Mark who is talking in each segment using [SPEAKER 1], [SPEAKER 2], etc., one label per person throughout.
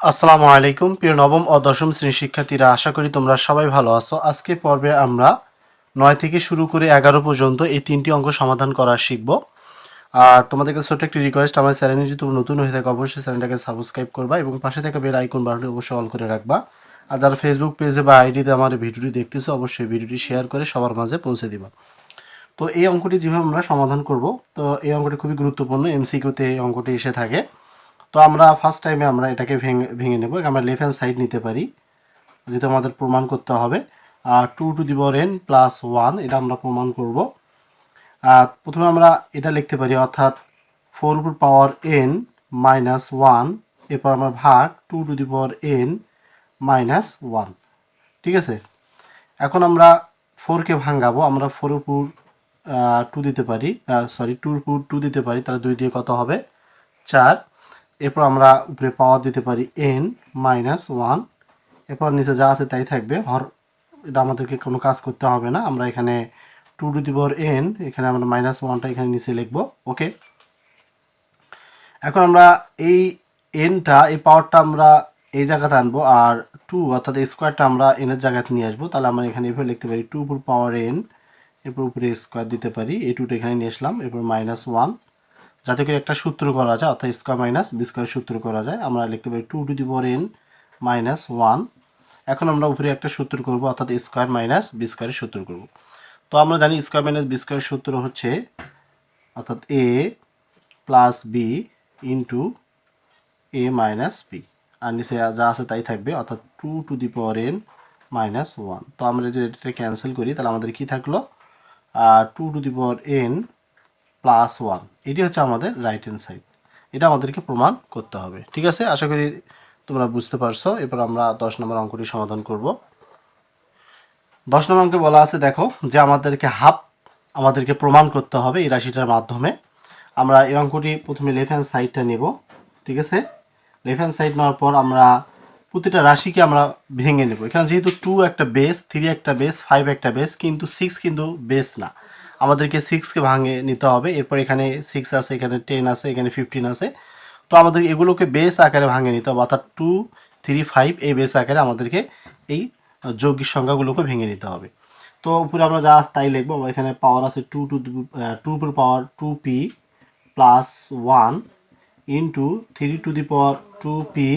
[SPEAKER 1] আসসালামু আলাইকুম, প্রিয় নবম ও দশম শ্রেণির শিক্ষার্থীরা, আশা করি তোমরা সবাই ভালো আছো। আজকে পর্বে আমরা নয় থেকে শুরু করে এগারো পর্যন্ত এই তিনটি অঙ্ক সমাধান করা শিখব। আর তোমাদেরকে ছোট্ট একটি রিকোয়েস্ট আমার চ্যানেলে যদি তুমি নতুন হয়ে থাকে, অবশ্যই চ্যানেলটাকে সাবস্ক্রাইব করবা এবং পাশে থাকা বেল আইকন বাটনটি অবশ্যই অল করে রাখবা। আর যারা ফেসবুক পেজে বা আইডিতে আমার ভিডিওটি দেখতেছো, অবশ্যই ভিডিওটি শেয়ার করে সবার মাঝে পৌঁছে দিবা। তো এই অঙ্কটি যেভাবে আমরা সমাধান করব, তো এই অঙ্কটি খুবই গুরুত্বপূর্ণ এমসিকিউতে এই অঙ্কটি এসে থাকে। তো আমরা ফার্স্ট টাইমে আমরা এটাকে ভেঙে ভেঙে নেব। আমরা লেফট হ্যান্ড সাইড নিতে পারি। যেটা আমাদের প্রমাণ করতে হবে। Two to the power n plus one এটা আমরা প্রমাণ করব। প্রথমে আমরা এটা লিখতে পারি, অর্থাৎ ফোর উপর পাওয়ার এন মাইনাস ওয়ান এরপর আমরা ভাগ two to the power n minus one ঠিক আছে? এখন আমরা ফোরকে ভাঙাবো। আমরা ফোর উপর টু দিতে পারি সরি টুর উপর টু দিতে পারি। তাহলে দুই দিয়ে কত হবে? চার। এরপর আমরা উপরে পাওয়ার দিতে পারি এন মাইনাস ওয়ান এরপর নিচে যা আছে তাই থাকবে। হর, এটা আমাদেরকে কোনো কাজ করতে হবে না। আমরা এখানে টু টু দি এন এখানে আমরা মাইনাস ওয়ানটা এখানে নিচে লিখব। ওকে? এখন আমরা এই এনটা এই পাওয়ারটা আমরা এই জায়গাতে আনব আর টু অর্থাৎ স্কোয়ারটা আমরা এনের জায়গাতে নিয়ে আসব। তাহলে আমরা এখানে এভাবে লিখতে পারি টু উপর পাওয়ার এন এরপর উপরে স্কোয়ার দিতে পারি। এই টুটা এখানে নিয়ে আসলাম। এরপর মাইনাস ওয়ান যাতে করে একটা সূত্র করা যায়, অর্থাৎ স্কোয়ার মাইনাস বি স্কোয়ার সূত্র করা যায়, আমরা লিখতে পারি two to the power n minus one এখন আমরা উপরে একটা সূত্র করব, অর্থাৎ স্কোয়ার মাইনাস বি স্কোয়ারের সূত্র করব। তো আমরা জানি স্কোয়ার মাইনাস বি স্কোয়ারের সূত্র হচ্ছে, অর্থাৎ a plus b into a minus b আর নিচে যা আছে তাই থাকবে, অর্থাৎ two to the power n minus one তো আমরা যদি এটা ক্যান্সেল করি, তাহলে আমাদের কি থাকল? Two to the power n plus one. এটি হচ্ছে আমাদের রাইট হ্যান্ড সাইড এটা আমাদেরকে প্রমাণ করতে হবে। ঠিক আছে? আশা করি তোমরা বুঝতে পারছ। এরপর আমরা দশ নম্বর অঙ্কটি সমাধান করব। দশ নম্বর অঙ্কে বলা আছে, দেখো, যে আমাদেরকে হাফ আমাদেরকে প্রমাণ করতে হবে এই রাশিটার মাধ্যমে। আমরা এই অঙ্কটি প্রথমে লেফট হ্যান্ড সাইডটা নেব। ঠিক আছে? লেফট হ্যান্ড সাইড নেওয়ার পর আমরা প্রতিটা রাশিকে আমরা ভেঙে নেব। এখানে যেহেতু টু একটা বেস থ্রি একটা বেস ফাইভ একটা বেস কিন্তু সিক্স কিন্তু বেস না। আমাদেরকে সিক্সকে ভাঙে নিতে হবে। এরপর এখানে সিক্স আছে, এখানে টেন আছে, এখানে ফিফটিন আছে। তো আমাদের এগুলোকে বেস আকারে ভাঙে নিতে হবে অর্থাৎ টু থ্রি ফাইভ এই বেস আকারে আমাদেরকে এই যৌগিক সংখ্যাগুলোকে ভেঙে নিতে হবে। তো উপরে আমরা যা তাই লিখব। এখানে পাওয়ার আছে টু টু টু উপর power two p plus one into three to the power two p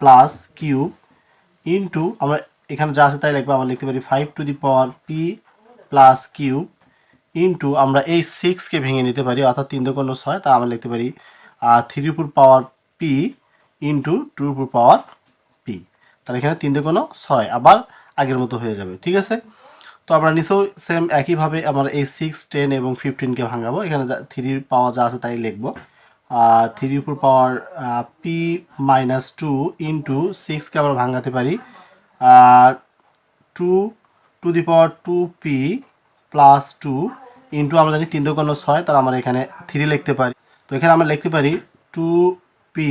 [SPEAKER 1] plus cube into আমরা এখানে যা আছে তাই লিখব। আমরা লিখতে পারি five to the power p plus cube into আমরা এই সিক্সকে ভেঙে নিতে পারি, অর্থাৎ তিন দোকানো ছয়, তা আমরা লিখতে পারি থ্রি উপর পাওয়ার পি ইন্টু টু উপর পাওয়ার পি তাহলে এখানে তিন দোকানো ছয় আবার আগের মতো হয়ে যাবে, ঠিক আছে? তো আমরা নিচেও সেম একইভাবে আমরা এই সিক্স টেন এবং ফিফটিনকে ভাঙাবো, এখানে থ্রি পাওয়ার যা আছে তাই লিখব। থ্রি উপর power p minus two into সিক্সকে আমরা ভাঙাতে পারি two to the power two p plus two into আমরা জানি তিন দোকানো ছয়, তাহলে আমরা এখানে থ্রি লিখতে পারি। তো এখানে আমরা লিখতে পারি টু পি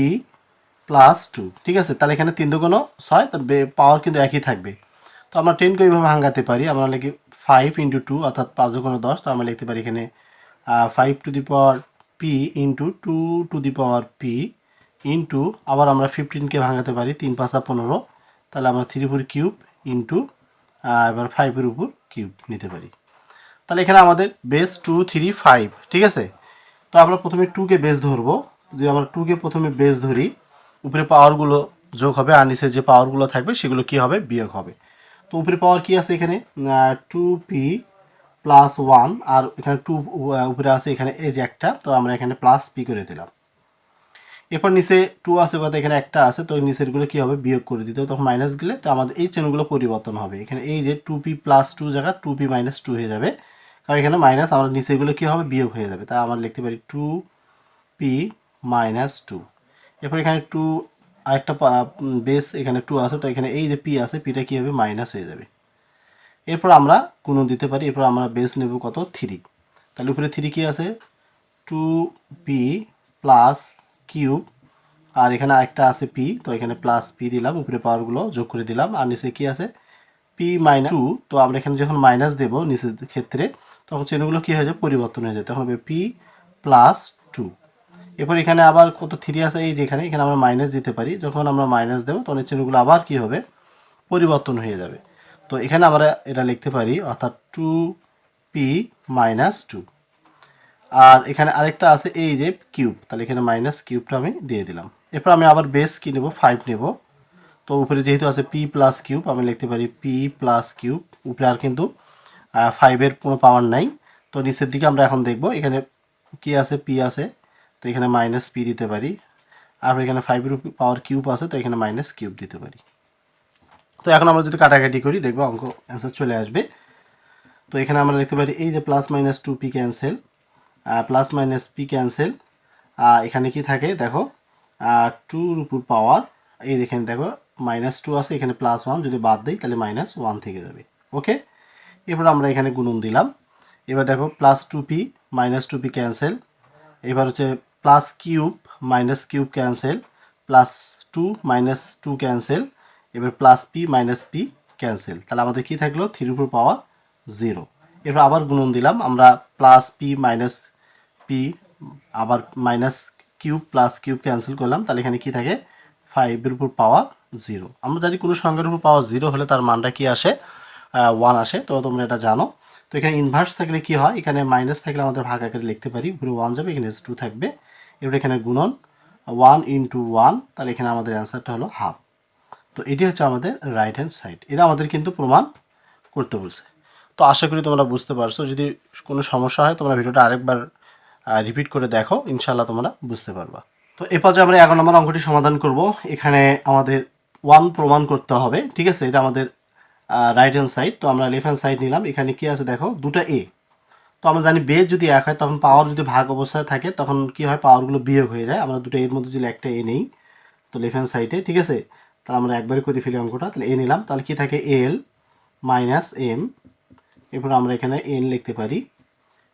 [SPEAKER 1] প্লাস টু ঠিক আছে? তাহলে এখানে তিন দোকানো ছয়, তার পাওয়ার কিন্তু একই থাকবে। তো আমরা টেনকে ওইভাবে ভাঙাতে পারি, আমরা লিখি ফাইভ ইন্টু টু অর্থাৎ পাঁচ দোকানো দশ, তো আমরা লিখতে পারি এখানে five to the power p into two to the power p into আবার আমরা ফিফটিনকে ভাঙাতে পারি, তিন পাঁচা পনেরো, তাহলে আমরা থ্রি ফোর কিউব ইন্টু এবার ফাইভের উপর কিউব নিতে পারি। তাহলে এখানে আমাদের বেস টু থ্রি ফাইভ ঠিক আছে? তো আমরা প্রথমে টুকে বেস ধরবো। যদি আমরা টুকে প্রথমে বেস ধরি, উপরে পাওয়ারগুলো যোগ হবে আর নিচে যে পাওয়ারগুলো থাকবে, সেগুলো কি হবে? বিয়োগ হবে। তো উপরে পাওয়ার কি আছে এখানে? টু পি প্লাস ওয়ান আর এখানে টু উপরে আছে এখানে এই যে একটা, তো আমরা এখানে প্লাস পি করে দিলাম। এরপর নিচে টু আছে কথা এখানে একটা আছে, তো নিচেরগুলো কী হবে? বিয়োগ করে দিতে তখন মাইনাস গেলে তো আমাদের এই চেনগুলো পরিবর্তন হবে। এখানে এই যে টু পি প্লাস টু জায়গা টু পি মাইনাস টু হয়ে যাবে। কারণ এখানে মাইনাস আমার নিচেগুলো কী হবে? বিয়োগ হয়ে যাবে। তাই আমরা লিখতে পারি টু পি মাইনাস টু এরপর এখানে টু আরেকটা বেস এখানে টু আছে, তো এখানে এই যে পি আছে পিটা কী হবে? মাইনাস হয়ে যাবে। এরপর আমরা কোনো দিতে পারি, এরপর আমরা বেস নেব কত? থ্রি তাহলে উপরে থ্রি কী আছে? টু পি প্লাস কিউব আর এখানে একটা আছে পি তো এখানে প্লাস পি দিলাম, উপরে পাওয়ারগুলো যোগ করে দিলাম। আর নিচে কী আছে? পি মাইনাস টু তো আমরা এখানে যখন মাইনাস দেব নিচের ক্ষেত্রে, তখন চেনগুলো কী হয়ে যাবে? পরিবর্তন হয়ে যায় তখন হবে পি প্লাস টু এরপর এখানে আবার কত থ্রি আছে? এই যেখানে এখানে আমরা মাইনাস দিতে পারি। যখন আমরা মাইনাস দেবো, তখন এই চিহ্নগুলো আবার কি হবে? পরিবর্তন হয়ে যাবে। তো এখানে আমরা এটা লিখতে পারি, অর্থাৎ টু পি মাইনাস টু আর এখানে আরেকটা আছে, এই যে কিউব তাহলে এখানে মাইনাস কিউবটা আমি দিয়ে দিলাম। এরপর আমি আবার বেস কি নেব? ফাইভ নেব। তো উপরে যেহেতু আছে পি প্লাস কিউব আমি লিখতে পারি পি প্লাস কিউব উপরে আর কিন্তু ফাইভের কোনো পাওয়ার নাই। তো নিচের দিকে আমরা এখন দেখব, এখানে কি আছে? পি আছে, তো এখানে মাইনাস পি দিতে পারি। আর এখানে ফাইভের পাওয়ার কিউব আছে, তো এখানে মাইনাস কিউব দিতে পারি। তো এখন আমরা যদি কাটাকাটি করি, দেখব অঙ্ক অ্যান্সার চলে আসবে। তো এখানে আমরা দেখতে পারি, এই যে plus minus two p cancel plus minus p cancel এখানে কি থাকে? দেখো টুর উপর পাওয়ার এই দেখেন, দেখো মাইনাস টু আছে, এখানে প্লাস ওয়ান যদি বাদ দিই, তাহলে মাইনাস ওয়ান থেকে যাবে। ওকে এবার আমরা এখানে গুণন দিলাম। এবার দেখো plus two p minus two p cancel এবার হচ্ছে plus cube minus cube cancel plus two minus two cancel এবার plus p minus p cancel তাহলে আমাদের কি থাকল? থ্রির উপর পাওয়ার জিরো এরপর আবার গুণন দিলাম। আমরা প্লাস পি মাইনাস পি আবার minus cube plus cube cancel করলাম। তাহলে এখানে কি থাকে? ফাইভের উপর পাওয়ার জিরো। আমরা জানি কোনো সংখ্যার উপর পাওয়ার জিরো হলে তার মানটা কি আসে? ওয়ান আসে। তো তোমরা এটা জানো। তো এখানে ইনভার্স থাকলে কি হয়? এখানে মাইনাস থাকলে আমাদের ভাগ আকারে লিখতে পারি। উপরে ওয়ান যাবে, এখানে টু থাকবে। এবার এখানে গুণন। ওয়ান ইন্টু ওয়ান তাহলে এখানে আমাদের অ্যান্সারটা হলো হাফ তো এটি হচ্ছে আমাদের রাইট হ্যান্ড সাইড এটা আমাদের কিন্তু প্রমাণ করতে বলছে। তো আশা করি তোমরা বুঝতে পারছ। যদি কোনো সমস্যা হয়, তোমরা ভিডিওটা আরেকবার রিপিট করে দেখো। ইনশাল্লাহ তোমরা বুঝতে পারবা। তো এরপর পর্যায়ে আমরা এগারো নম্বর অঙ্কটি সমাধান করব। এখানে আমাদের ওয়ান প্রমাণ করতে হবে, ঠিক আছে? এটা আমাদের রাইট হ্যান্ড সাইড তো আমরা লেফট হ্যান্ড সাইড নিলাম। এখানে কি আছে দেখো? দুটো এ তো আমরা জানি বেজ যদি এক হয়, তখন পাওয়ার যদি ভাগ অবস্থায় থাকে, তখন কি হয়? পাওয়ারগুলো বিয়োগ হয়ে যায়। আমরা দুটো এর মধ্যে যদি একটা এ নেই, তো লেফট হ্যান্ড সাইডে ঠিক আছে? তাহলে আমরা একবারই করে ফেলি অঙ্কটা। তাহলে এ নিলাম। তাহলে কি থাকে? এল মাইনাস এম এরপর আমরা এখানে এন লিখতে পারি।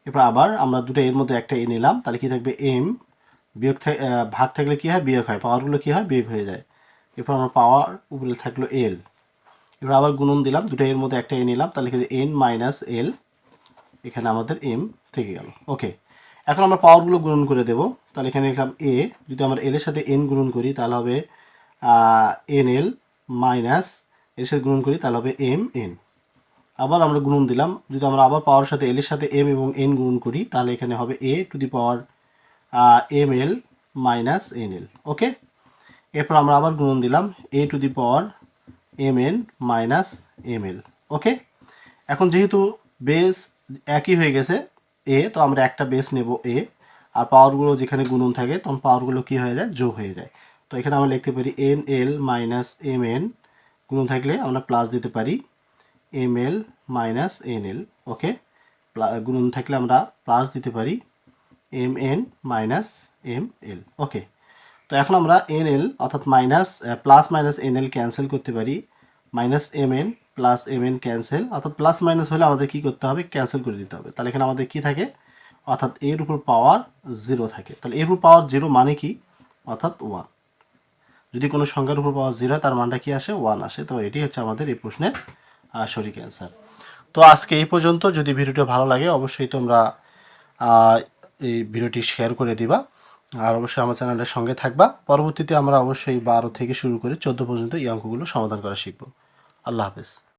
[SPEAKER 1] এরপর আবার আমরা দুটো এর মধ্যে একটা এ নিলাম। তাহলে কি থাকবে? এম বিয়োগ ভাগ থাকলে কি হয়? বিয়োগ হয়। পাওয়ারগুলো কি হয়? বিয়োগ হয়ে যায়। এরপর আমার পাওয়ার উপরে থাকল এল এবার আবার গুণন দিলাম, দুটো এর মধ্যে একটা এ নিলাম, তাহলে কি এন মাইনাস এল এখানে আমাদের এম থেকে গেল। ওকে এখন আমরা পাওয়ারগুলো গুণন করে দেব। তাহলে এখানে লিখলাম এ যদি আমরা এল এর সাথে এন গুণন করি, তাহলে হবে এন এল মাইনাস এর সাথে গুণন করি, তাহলে হবে এম এন আবার আমরা গুণন দিলাম, যদি আমরা আবার পাওয়ার সাথে এল এর সাথে এম এবং এন গুণন করি, তাহলে এখানে হবে a to the power m l minus n l okay এরপর আমরা আবার গুণন দিলাম a to the power m n minus m l okay এখন যেহেতু বেস একই হয়ে গেছে এ তো আমরা একটা বেস নেব এ আর পাওয়ারগুলো যেখানে গুণন থাকে, তখন পাওয়ারগুলো কি হয়ে যায়? যোগ হয়ে যায়। তো এখানে আমরা লিখতে পারি n l minus m n গুণন থাকলে আমরা প্লাস দিতে পারি m l minus n l okay গুণন থাকলে আমরা প্লাস দিতে পারি m n minus m l okay তো এখন আমরা এন এল অর্থাৎ minus plus minus n l cancel করতে পারি। Minus m n plus m n cancel অর্থাৎ প্লাস মাইনাস হলে আমাদের কী করতে হবে? ক্যান্সেল করে দিতে হবে। তাহলে এখানে আমাদের কী থাকে? অর্থাৎ এর উপর পাওয়ার জিরো থাকে। তাহলে এর উপর পাওয়ার জিরো মানে কি? অর্থাৎ ওয়ান যদি কোনো সংখ্যার উপর পাওয়ার জিরো তার মানটা কি আসে? ওয়ান আসে। তো এটি হচ্ছে আমাদের এই প্রশ্নের সঠিক অ্যান্সার তো আজকে এই পর্যন্ত। যদি ভিডিওটা ভালো লাগে, অবশ্যই তোমরা এই ভিডিওটি শেয়ার করে দিবা। আর অবশ্যই আমার চ্যানেলের সঙ্গে থাকবা। পরবর্তীতে আমরা অবশ্যই বারো থেকে শুরু করে চোদ্দ পর্যন্ত এই অঙ্কগুলো সমাধান করা শিখব। আল্লাহ হাফেজ।